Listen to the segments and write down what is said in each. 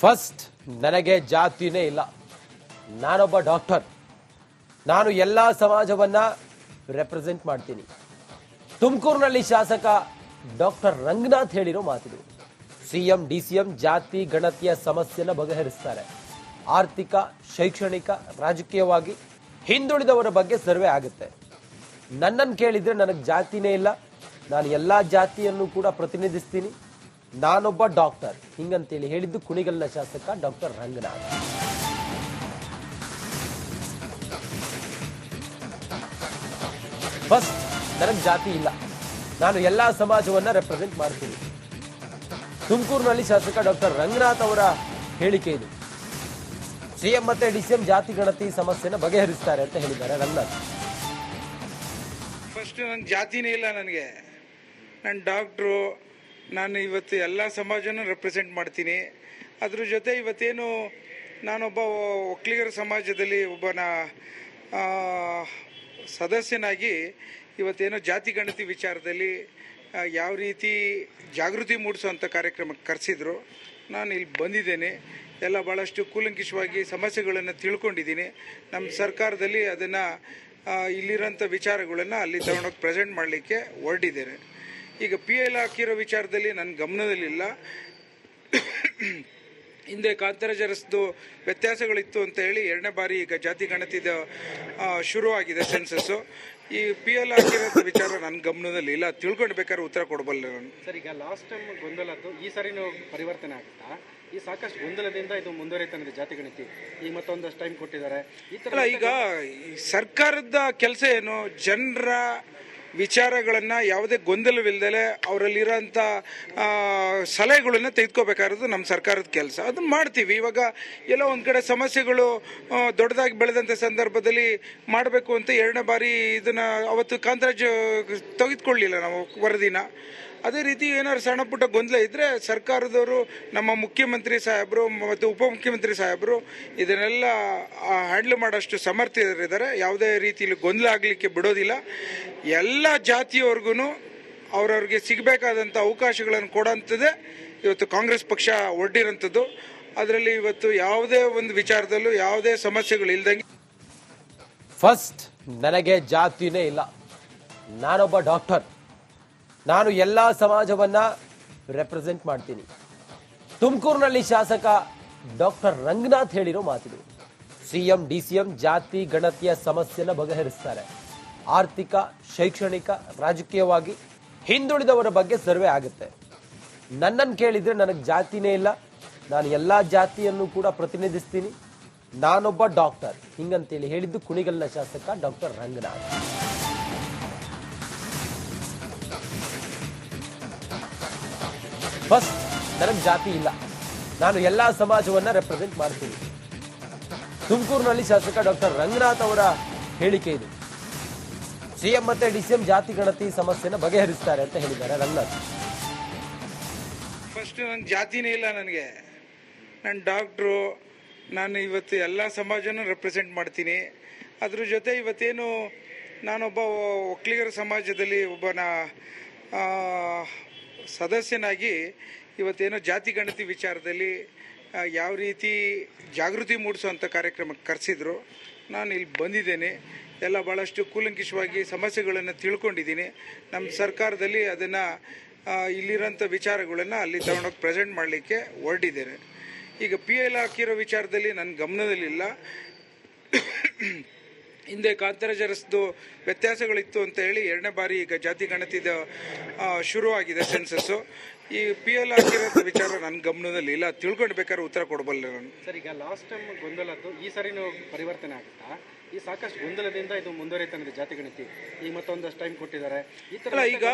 First ನನಗೆ ಜಾತಿನೇ ಇಲ್ಲ. ನಾನೊಬ್ಬ ಡಾಕ್ಟರ್. ನಾನು ಎಲ್ಲ ಸಮಾಜವನ್ನ ರೆಪ್ರೆಸೆಂಟ್ ಮಾಡ್ತೀನಿ. ತುಮಕೂರಿನಲ್ಲಿ ಶಾಸಕ ಡಾಕ್ಟರ್ ರಂಗನಾಥ್ ಹೇಳಿರೋ ಮಾತಿದು. ಸಿಎಂ ಎಂ ಜಾತಿ, ಗಣತಿಯ ಸಮಸ್ಯೆನ ಬಗೆಹರಿಸ್ತಾರೆ. ಆರ್ಥಿಕ, ಶೈಕ್ಷಣಿಕ, ರಾಜಕೀಯವಾಗಿ ಹಿಂದುಳಿದವರ ಬಗ್ಗೆ ಸರ್ವೆ ಆಗುತ್ತೆ. ನನ್ನನ್ನು ಕೇಳಿದ್ರೆ ನನಗೆ ಜಾತಿನೇ ಇಲ್ಲ. ನಾನು ಎಲ್ಲ ಜಾತಿಯನ್ನು ಕೂಡ ಪ್ರತಿನಿಧಿಸ್ತೀನಿ. ನಾನೊಬ್ಬ ಡಾಕ್ಟರ್. ಹಿಂಗಂತೇಳಿ ಹೇಳಿದ್ದು ಕುಣಿಗಲ್ಲ ಶಾಸಕ ಡಾಕ್ಟರ್ ರಂಗನಾಥ್. ಫಸ್ಟ್ ನನಗೆ ಜಾತಿ ಇಲ್ಲ. ನಾನು ಎಲ್ಲ ಸಮಾಜವನ್ನ ರೆಪ್ರೆಸೆಂಟ್ ಮಾಡ್ತೀನಿ. ತುಮಕೂರಿನಲ್ಲಿ ಶಾಸಕ ಡಾಕ್ಟರ್ ರಂಗನಾಥ್ ಅವರ ಹೇಳಿಕೆ ಇದು. ಸಿಎಂ ಮತ್ತೆ ಡಿಸಿಎಂ ಜಾತಿ ಗಣತಿ ಸಮಸ್ಯೆನ ಬಗೆಹರಿಸ್ತಾರೆ ಅಂತ ಹೇಳಿದ್ದಾರೆ ರಂಗನಾಥ್. ಫಸ್ಟ್ ನನ್ನ ಜಾತಿನೇ ಇಲ್ಲ ನನಗೆ. ನಾನು ಡಾಕ್ಟ್ರು ನಾನು ಇವತ್ತು ಎಲ್ಲ ಸಮಾಜನೂ ರೆಪ್ರೆಸೆಂಟ್ ಮಾಡ್ತೀನಿ. ಅದ್ರ ಜೊತೆ ಇವತ್ತೇನು ನಾನೊಬ್ಬ ಒಕ್ಕಲಿಗರ ಸಮಾಜದಲ್ಲಿ ಒಬ್ಬನ ಸದಸ್ಯನಾಗಿ ಇವತ್ತೇನೋ ಜಾತಿ ಗಣತಿ ವಿಚಾರದಲ್ಲಿ ಯಾವ ರೀತಿ ಜಾಗೃತಿ ಮೂಡಿಸುವಂಥ ಕಾರ್ಯಕ್ರಮಕ್ಕೆ ಕರೆಸಿದ್ರು. ನಾನು ಇಲ್ಲಿ ಬಂದಿದ್ದೇನೆ. ಎಲ್ಲ ಭಾಳಷ್ಟು ಕೂಲಂಕಿಷವಾಗಿ ಸಮಸ್ಯೆಗಳನ್ನು ತಿಳ್ಕೊಂಡಿದ್ದೀನಿ. ನಮ್ಮ ಸರ್ಕಾರದಲ್ಲಿ ಅದನ್ನು ಇಲ್ಲಿರೋಂಥ ವಿಚಾರಗಳನ್ನು ಅಲ್ಲಿ ತಗೊಂಡೋಗಿ ಪ್ರೆಸೆಂಟ್ ಮಾಡಲಿಕ್ಕೆ ಹೊರಟಿದ್ದೇನೆ. ಈಗ ಪಿ ಎಲ್ ಹಾಕಿರೋ ವಿಚಾರದಲ್ಲಿ ನನ್ನ ಗಮನದಲ್ಲಿಲ್ಲ. ಹಿಂದೆ ಕಾಂತರಜರಸ್ದು ವ್ಯತ್ಯಾಸಗಳಿತ್ತು ಅಂತ ಹೇಳಿ ಎರಡನೇ ಬಾರಿ ಈಗ ಜಾತಿ ಗಣತಿದ ಶುರುವಾಗಿದೆ ಸೆನ್ಸಸ್ಸು ಈ ಪಿ ಎಲ್ ಹಾಕಿರೋ ವಿಚಾರ ನನ್ನ ಗಮನದಲ್ಲಿ ಇಲ್ಲ. ತಿಳ್ಕೊಂಡು ಬೇಕಾದ್ರೆ ಉತ್ತರ ಕೊಡಬಲ್ಲ ನಾನು. ಸರ್ ಈಗ ಲಾಸ್ಟ್ ಟೈಮ್ ಗೊಂದಲದ್ದು ಈ ಸಾರಿನೂ ಪರಿವರ್ತನೆ ಆಗುತ್ತಾ? ಈ ಸಾಕಷ್ಟು ಗೊಂದಲದಿಂದ ಇದು ಮುಂದುವರಿತಾನಿದೆ ಜಾತಿ ಗಣತಿ. ಈಗ ಮತ್ತೊಂದಷ್ಟು ಟೈಮ್ ಕೊಟ್ಟಿದ್ದಾರೆ. ಈ ಈಗ ಸರ್ಕಾರದ ಕೆಲಸ ಏನು? ಜನರ ವಿಚಾರಗಳನ್ನ ಯಾವುದೇ ಗೊಂದಲವಿಲ್ಲದೆ ಅವರಲ್ಲಿರೋಂಥ ಸಲಹೆಗಳನ್ನು ತೆಗೆದುಕೋಬೇಕಾಗಿರೋದು ನಮ್ಮ ಸರ್ಕಾರದ ಕೆಲಸ. ಅದನ್ನ ಮಾಡ್ತೀವಿ. ಇವಾಗ ಎಲ್ಲೋ ಒಂದು ಕಡೆ ಸಮಸ್ಯೆಗಳು ದೊಡ್ಡದಾಗಿ ಬೆಳೆದಂಥ ಸಂದರ್ಭದಲ್ಲಿ ಮಾಡಬೇಕು ಅಂತ ಎರಡನೇ ಬಾರಿ ಇದನ್ನು ಅವತ್ತು ಕಾಂತರಾಜ್ ತೆಗೆದುಕೊಳ್ಳಿಲ್ಲ ನಾವು ವರದಿನ. ಅದೇ ರೀತಿ ಏನಾದ್ರು ಸಣ್ಣ ಪುಟ್ಟ ಗೊಂದಲ ಇದ್ದರೆ ಸರ್ಕಾರದವರು, ನಮ್ಮ ಮುಖ್ಯಮಂತ್ರಿ ಸಾಹೇಬರು ಮತ್ತು ಉಪಮುಖ್ಯಮಂತ್ರಿ ಸಾಹೇಬರು ಇದನ್ನೆಲ್ಲ ಹ್ಯಾಂಡ್ಲ್ ಮಾಡೋಷ್ಟು ಸಮರ್ಥರಿದ್ದಾರೆ. ಯಾವುದೇ ರೀತಿಯಲ್ಲಿ ಗೊಂದಲ ಆಗಲಿಕ್ಕೆ ಬಿಡೋದಿಲ್ಲ. ಎಲ್ಲ ಜಾತಿಯವ್ರಿಗೂ ಅವ್ರವ್ರಿಗೆ ಸಿಗಬೇಕಾದಂಥ ಅವಕಾಶಗಳನ್ನು ಕೊಡೋಂಥದ್ದೇ ಇವತ್ತು ಕಾಂಗ್ರೆಸ್ ಪಕ್ಷ ಒಡ್ಡಿರೋಂಥದ್ದು. ಅದರಲ್ಲಿ ಇವತ್ತು ಯಾವುದೇ ಒಂದು ವಿಚಾರದಲ್ಲೂ ಯಾವುದೇ ಸಮಸ್ಯೆಗಳು ಇಲ್ದಂಗೆ ಫಸ್ಟ್ ನನಗೆ ಜಾತಿನೇ ಇಲ್ಲ. ನಾನೊಬ್ಬ ಡಾಕ್ಟರ್ ನಾನು ಎಲ್ಲ ಸಮಾಜವನ್ನ ರೆಪ್ರೆಸೆಂಟ್ ಮಾಡ್ತೀನಿ. ತುಮಕೂರಿನಲ್ಲಿ ಶಾಸಕ ಡಾಕ್ಟರ್ ರಂಗನಾಥ್ ಹೇಳಿರೋ ಮಾತಿದು. ಸಿಎಂ, ಡಿಸಿಎಂ ಜಾತಿ, ಗಣತಿಯ ಸಮಸ್ಯೆನ ಬಗೆಹರಿಸ್ತಾರೆ. ಆರ್ಥಿಕ, ಶೈಕ್ಷಣಿಕ, ರಾಜಕೀಯವಾಗಿ ಹಿಂದುಳಿದವರ ಬಗ್ಗೆ ಸರ್ವೆ ಆಗುತ್ತೆ. ನನ್ನನ್ನು ಕೇಳಿದ್ರೆ ನನಗೆ ಜಾತಿನೇ ಇಲ್ಲ. ನಾನು ಎಲ್ಲ ಜಾತಿಯನ್ನು ಕೂಡ ಪ್ರತಿನಿಧಿಸ್ತೀನಿ. ನಾನೊಬ್ಬ ಡಾಕ್ಟರ್. ಹಿಂಗಂತೇಳಿ ಹೇಳಿದ್ದು ಕುಣಿಗಲ್ನ ಶಾಸಕ ಡಾಕ್ಟರ್ ರಂಗನಾಥ್. ಫಸ್ಟ್ ನನಗೆ ಜಾತಿ ಇಲ್ಲ. ನಾನು ಎಲ್ಲ ಸಮಾಜವನ್ನ ರೆಪ್ರೆಸೆಂಟ್ ಮಾಡ್ತೀನಿ. ತುಮಕೂರಿನಲ್ಲಿ ಶಾಸಕ ಡಾಕ್ಟರ್ ರಂಗನಾಥ್ ಅವರ ಹೇಳಿಕೆ ಇದು. ಸಿಎಂ ಮತ್ತೆ ಡಿಸಿಎಂ ಜಾತಿ ಗಣತಿ ಸಮಸ್ಯೆನ ಬಗೆಹರಿಸ್ತಾರೆ ಅಂತ ಹೇಳಿದ್ದಾರೆ ರಂಗನಾಥ್. ಫಸ್ಟ್ ನನ್ನ ಜಾತಿನೇ ಇಲ್ಲ ನನಗೆ. ನಾನು ಡಾಕ್ಟ್ರು, ನಾನು ಇವತ್ತು ಎಲ್ಲ ಸಮಾಜನೂ ರೆಪ್ರೆಸೆಂಟ್ ಮಾಡ್ತೀನಿ. ಅದ್ರ ಜೊತೆ ಇವತ್ತೇನು ನಾನೊಬ್ಬ ಒಕ್ಕಲಿಗರ ಸಮಾಜದಲ್ಲಿ ಒಬ್ಬನ ಸದಸ್ಯನಾಗಿ ಇವತ್ತೇನೋ ಜಾತಿ ಗಣತಿ ವಿಚಾರದಲ್ಲಿ ಯಾವ ರೀತಿ ಜಾಗೃತಿ ಮೂಡಿಸುವಂಥ ಕಾರ್ಯಕ್ರಮಕ್ಕೆ ಕರೆಸಿದ್ರು, ನಾನು ಇಲ್ಲಿ ಬಂದಿದ್ದೇನೆ. ಎಲ್ಲ ಭಾಳಷ್ಟು ಕೂಲಂಕಿಷವಾಗಿ ಸಮಸ್ಯೆಗಳನ್ನು ತಿಳ್ಕೊಂಡಿದ್ದೀನಿ. ನಮ್ಮ ಸರ್ಕಾರದಲ್ಲಿ ಅದನ್ನು ಇಲ್ಲಿರೋಂಥ ವಿಚಾರಗಳನ್ನು ಅಲ್ಲಿ ತಗೊಂಡೋಗಿ ಪ್ರೆಸೆಂಟ್ ಮಾಡಲಿಕ್ಕೆ ಹೊರಟಿದ್ದೇನೆ. ಈಗ ಪಿ ಎಲ್ ಹಾಕಿರೋ ವಿಚಾರದಲ್ಲಿ ನನ್ನ ಗಮನದಲ್ಲಿಲ್ಲ. ಹಿಂದೆ ಕಾಂತರಾಜರಸ್ದು ವ್ಯತ್ಯಾಸಗಳಿತ್ತು ಅಂತ ಹೇಳಿ ಎರಡನೇ ಬಾರಿ ಈಗ ಜಾತಿ ಗಣತಿದ ಶುರುವಾಗಿದೆ ಸೆನ್ಸಸ್ಸು ಈ ಪಿ ಎಲ್ ಆಗಿರೋ ವಿಚಾರ ನನ್ನ ಗಮನದಲ್ಲಿ ಇಲ್ಲ. ತಿಳ್ಕೊಂಡು ಬೇಕಾದ್ರೆ ಉತ್ತರ ಕೊಡಬಲ್ಲೆ ನಾನು. ಸರ್ ಈಗ ಲಾಸ್ಟ್ ಟೈಮ್ ಗೊಂದಲದ್ದು ಈ ಸಾರಿನೂ ಪರಿವರ್ತನೆ ಆಗುತ್ತಾ? ಈ ಸಾಕಷ್ಟು ಗೊಂದಲದಿಂದ ಇದು ಮುಂದುವರಿತಾನಿದೆ ಜಾತಿ ಗಣತಿ. ಈಗ ಮತ್ತೊಂದಷ್ಟು ಟೈಮ್ ಕೊಟ್ಟಿದ್ದಾರೆ. ಈ ಈಗ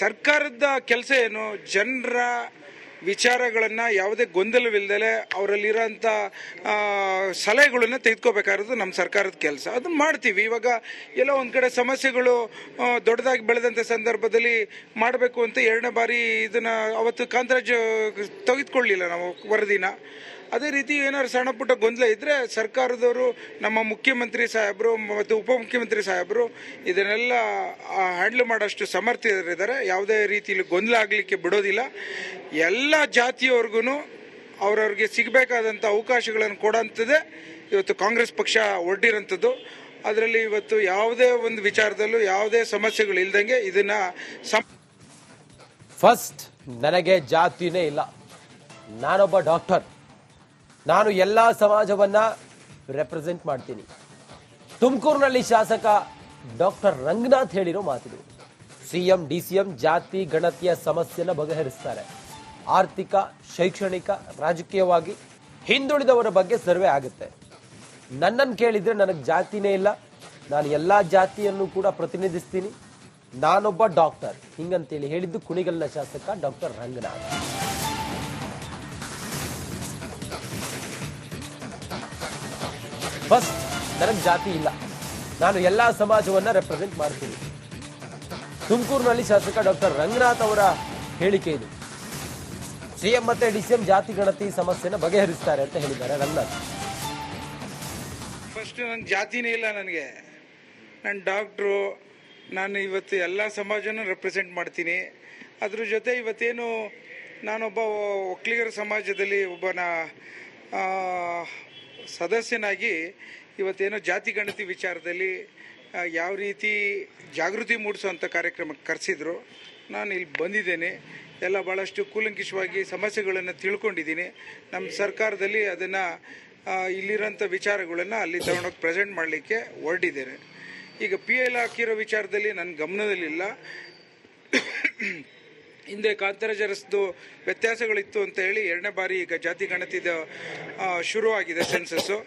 ಸರ್ಕಾರದ ಕೆಲಸ ಏನು? ಜನರ ವಿಚಾರಗಳನ್ನ ಯಾವುದೇ ಗೊಂದಲವಿಲ್ಲದೆ ಅವರಲ್ಲಿರೋಂಥ ಸಲಹೆಗಳನ್ನು ತೆಗೆದುಕೋಬೇಕಾಗಿರೋದು ನಮ್ಮ ಸರ್ಕಾರದ ಕೆಲಸ. ಅದನ್ನ ಮಾಡ್ತೀವಿ. ಇವಾಗ ಎಲ್ಲೋ ಒಂದು ಕಡೆ ಸಮಸ್ಯೆಗಳು ದೊಡ್ಡದಾಗಿ ಬೆಳೆದಂಥ ಸಂದರ್ಭದಲ್ಲಿ ಮಾಡಬೇಕು ಅಂತ ಎರಡನೇ ಬಾರಿ ಇದನ್ನು ಅವತ್ತು ಕಾಂತರಾಜ್ ತೆಗೆದುಕೊಳ್ಳಿಲ್ಲ ನಾವು ವರದಿನ. ಅದೇ ರೀತಿ ಏನಾದ್ರು ಸಣ್ಣ ಪುಟ್ಟ ಗೊಂದಲ ಇದ್ರೆ ಸರ್ಕಾರದವರು, ನಮ್ಮ ಮುಖ್ಯಮಂತ್ರಿ ಸಾಹೇಬರು ಮತ್ತು ಉಪಮುಖ್ಯಮಂತ್ರಿ ಸಾಹೇಬರು ಇದನ್ನೆಲ್ಲ ಹ್ಯಾಂಡ್ಲ್ ಮಾಡೋಷ್ಟು ಸಮರ್ಥರಿದ್ದಾರೆ. ಯಾವುದೇ ರೀತಿಯಲ್ಲಿ ಗೊಂದಲ ಆಗಲಿಕ್ಕೆ ಬಿಡೋದಿಲ್ಲ. ಎಲ್ಲ ಜಾತಿಯವ್ರಿಗೂ ಅವ್ರವ್ರಿಗೆ ಸಿಗಬೇಕಾದಂಥ ಅವಕಾಶಗಳನ್ನು ಕೊಡೋಂಥದ್ದೇ ಇವತ್ತು ಕಾಂಗ್ರೆಸ್ ಪಕ್ಷ ಒಡ್ಡಿರೋಂಥದ್ದು. ಅದರಲ್ಲಿ ಇವತ್ತು ಯಾವುದೇ ಒಂದು ವಿಚಾರದಲ್ಲೂ ಯಾವುದೇ ಸಮಸ್ಯೆಗಳು ಇಲ್ದಂಗೆ ಇದನ್ನ ಫಸ್ಟ್ ನನಗೆ ಜಾತಿನೇ ಇಲ್ಲ. ನಾನೊಬ್ಬ ಡಾಕ್ಟರ್ ನಾನು ಎಲ್ಲ ಸಮಾಜವನ್ನ ರೆಪ್ರೆಸೆಂಟ್ ಮಾಡ್ತೀನಿ. ತುಮಕೂರಿನಲ್ಲಿ ಶಾಸಕ ಡಾಕ್ಟರ್ ರಂಗನಾಥ್ ಹೇಳಿರೋ ಮಾತಿದು. ಸಿಎಂ, ಡಿಸಿಎಂ ಜಾತಿ, ಗಣತಿಯ ಸಮಸ್ಯೆನ ಬಗೆಹರಿಸ್ತಾರೆ. ಆರ್ಥಿಕ, ಶೈಕ್ಷಣಿಕ, ರಾಜಕೀಯವಾಗಿ ಹಿಂದುಳಿದವರ ಬಗ್ಗೆ ಸರ್ವೆ ಆಗುತ್ತೆ. ನನ್ನನ್ನು ಕೇಳಿದ್ರೆ ನನಗೆ ಜಾತಿನೇ ಇಲ್ಲ. ನಾನು ಎಲ್ಲ ಜಾತಿಯನ್ನು ಕೂಡ ಪ್ರತಿನಿಧಿಸ್ತೀನಿ. ನಾನೊಬ್ಬ ಡಾಕ್ಟರ್. ಹಿಂಗಂತೇಳಿ ಹೇಳಿದ್ದು ಕುಣಿಗಲ್ನ ಶಾಸಕ ಡಾಕ್ಟರ್ ರಂಗನಾಥ್. ಫಸ್ಟ್ ನನಗೆ ಜಾತಿ ಇಲ್ಲ ನಾನು ಎಲ್ಲ ಸಮಾಜವನ್ನ ರೆಪ್ರೆಸೆಂಟ್ ಮಾಡ್ತೀನಿ ತುಮಕೂರಿನಲ್ಲಿ ಶಾಸಕ ಡಾಕ್ಟರ್ ರಂಗನಾಥ್ ಅವರ ಹೇಳಿಕೆ ಇದು ಸಿಎಂ ಮತ್ತೆ ಡಿಸಿಎಂ ಜಾತಿ ಗಣತಿ ಸಮಸ್ಯೆನ ಬಗೆಹರಿಸ್ತಾರೆ ಅಂತ ಹೇಳಿದ್ದಾರೆ ರಂಗನಾಥ್ ಫಸ್ಟ್ ನನ್ನ ಜಾತಿನೇ ಇಲ್ಲ ನನಗೆ. ನಾನು ಡಾಕ್ಟ್ರು ನಾನು ಇವತ್ತು ಎಲ್ಲ ಸಮಾಜನ ರೆಪ್ರೆಸೆಂಟ್ ಮಾಡ್ತೀನಿ. ಅದ್ರ ಜೊತೆ ಇವತ್ತೇನು ನಾನೊಬ್ಬ ಒಕ್ಕಲಿಗರ ಸಮಾಜದಲ್ಲಿ ಒಬ್ಬನ ಸದಸ್ಯನಾಗಿ ಇವತ್ತೇನೋ ಜಾತಿ ಗಣತಿ ವಿಚಾರದಲ್ಲಿ ಯಾವ ರೀತಿ ಜಾಗೃತಿ ಮೂಡಿಸುವಂಥ ಕಾರ್ಯಕ್ರಮಕ್ಕೆ ಕರೆಸಿದ್ರು. ನಾನು ಇಲ್ಲಿ ಬಂದಿದ್ದೇನೆ. ಎಲ್ಲ ಭಾಳಷ್ಟು ಕೂಲಂಕಿಷವಾಗಿ ಸಮಸ್ಯೆಗಳನ್ನು ತಿಳ್ಕೊಂಡಿದ್ದೀನಿ. ನಮ್ಮ ಸರ್ಕಾರದಲ್ಲಿ ಅದನ್ನು ಇಲ್ಲಿರೋಂಥ ವಿಚಾರಗಳನ್ನು ಅಲ್ಲಿ ತಗೊಂಡೋಗಿ ಪ್ರೆಸೆಂಟ್ ಮಾಡಲಿಕ್ಕೆ ಹೊರಟಿದ್ದೇನೆ. ಈಗ ಪಿ ಎಲ್ ಹಾಕಿರೋ ವಿಚಾರದಲ್ಲಿ ನನ್ನ ಗಮನದಲ್ಲಿಲ್ಲ. ಹಿಂದೆ ಕಾಂತರಾಜರಸ್ದು ವ್ಯತ್ಯಾಸಗಳಿತ್ತು ಅಂತ ಹೇಳಿ ಎರಡನೇ ಬಾರಿ ಈಗ ಜಾತಿ ಗಣತಿದ ಶುರುವಾಗಿದೆ ಸೆನ್ಸಸ್ಸು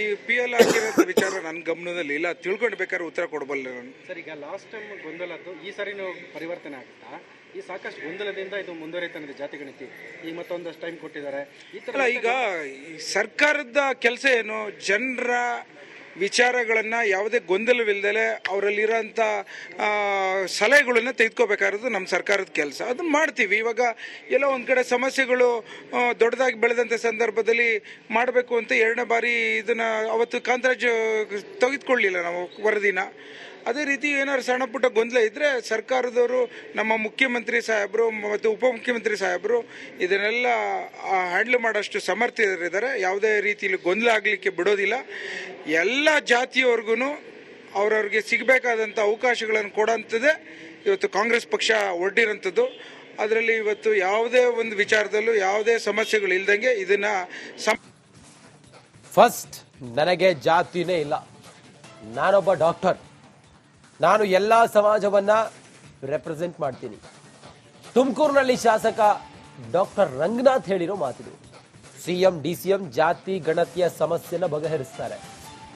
ಈ ಪಿ ಎಲ್ ಆಗಿರೋ ವಿಚಾರ ನನ್ನ ಗಮನದಲ್ಲಿ ಇಲ್ಲ. ತಿಳ್ಕೊಂಡು ಬೇಕಾದ್ರೆ ಉತ್ತರ ಕೊಡಬಲ್ಲ ನಾನು. ಸರ್ ಈಗ ಲಾಸ್ಟ್ ಟೈಮ್ ಗೊಂದಲ ಆಯ್ತು ಈ ಸರಿನೂ ಪರಿವರ್ತನೆ ಆಗುತ್ತಾ ಈ ಸಾಕಷ್ಟು ಗೊಂದಲದಿಂದ ಇದು ಮುಂದುವರಿತಾನಿದೆ ಜಾತಿ ಗಣತಿ. ಈಗ ಮತ್ತೊಂದಷ್ಟು ಟೈಮ್ ಕೊಟ್ಟಿದ್ದಾರೆ. ಈ ಈಗ ಸರ್ಕಾರದ ಕೆಲಸ ಏನು? ಜನರ ವಿಚಾರಗಳನ್ನ ಯಾವುದೇ ಗೊಂದಲವಿಲ್ಲದೆ ಅವರಲ್ಲಿರೋಂಥ ಸಲಹೆಗಳನ್ನ ತೆಗೆದುಕೋಬೇಕಾಗಿರೋದು ನಮ್ಮ ಸರ್ಕಾರದ ಕೆಲಸ. ಅದನ್ನ ಮಾಡ್ತೀವಿ. ಇವಾಗ ಎಲ್ಲ ಒಂದು ಕಡೆ ಸಮಸ್ಯೆಗಳು ದೊಡ್ಡದಾಗಿ ಬೆಳೆದಂಥ ಸಂದರ್ಭದಲ್ಲಿ ಮಾಡಬೇಕು ಅಂತ ಎರಡನೇ ಬಾರಿ ಇದನ್ನ ಅವತ್ತು ಕಾಂತರಾಜ್ ತೆಗೆದುಕೊಳ್ಳಿಲ್ಲ ನಾವು ವರದಿನ. ಅದೇ ರೀತಿ ಏನಾದ್ರು ಸಣ್ಣ ಪುಟ್ಟ ಗೊಂದಲ ಇದ್ದರೆ ಸರ್ಕಾರದವರು, ನಮ್ಮ ಮುಖ್ಯಮಂತ್ರಿ ಸಾಹೇಬರು ಮತ್ತು ಉಪಮುಖ್ಯಮಂತ್ರಿ ಸಾಹೇಬರು ಇದನ್ನೆಲ್ಲ ಹ್ಯಾಂಡಲ್ ಮಾಡೋಷ್ಟು ಸಮರ್ಥರಿದ್ದಾರೆ. ಯಾವುದೇ ರೀತಿಯಲ್ಲಿ ಗೊಂದಲ ಆಗಲಿಕ್ಕೆ ಬಿಡೋದಿಲ್ಲ. ಎಲ್ಲ ಜಾತಿಯವ್ರಿಗೂ ಅವ್ರವ್ರಿಗೆ ಸಿಗಬೇಕಾದಂಥ ಅವಕಾಶಗಳನ್ನು ಕೊಡೋಂಥದ್ದೇ ಇವತ್ತು ಕಾಂಗ್ರೆಸ್ ಪಕ್ಷ ಒಡ್ಡಿರೋಂಥದ್ದು. ಅದರಲ್ಲಿ ಇವತ್ತು ಯಾವುದೇ ಒಂದು ವಿಚಾರದಲ್ಲೂ ಯಾವುದೇ ಸಮಸ್ಯೆಗಳು ಇಲ್ದಂಗೆ ಇದನ್ನ ಫಸ್ಟ್ ನನಗೆ ಜಾತಿನೇ ಇಲ್ಲ. ನಾನೊಬ್ಬ ಡಾಕ್ಟರ್ ನಾನು ಎಲ್ಲ ಸಮಾಜವನ್ನ ರೆಪ್ರೆಸೆಂಟ್ ಮಾಡ್ತೀನಿ. ತುಮಕೂರಿನಲ್ಲಿ ಶಾಸಕ ಡಾಕ್ಟರ್ ರಂಗನಾಥ್ ಹೇಳಿರೋ ಮಾತಿದು. ಸಿಎಂ, ಡಿಸಿಎಂ ಜಾತಿ, ಗಣತಿಯ ಸಮಸ್ಯೆನ ಬಗೆಹರಿಸ್ತಾರೆ.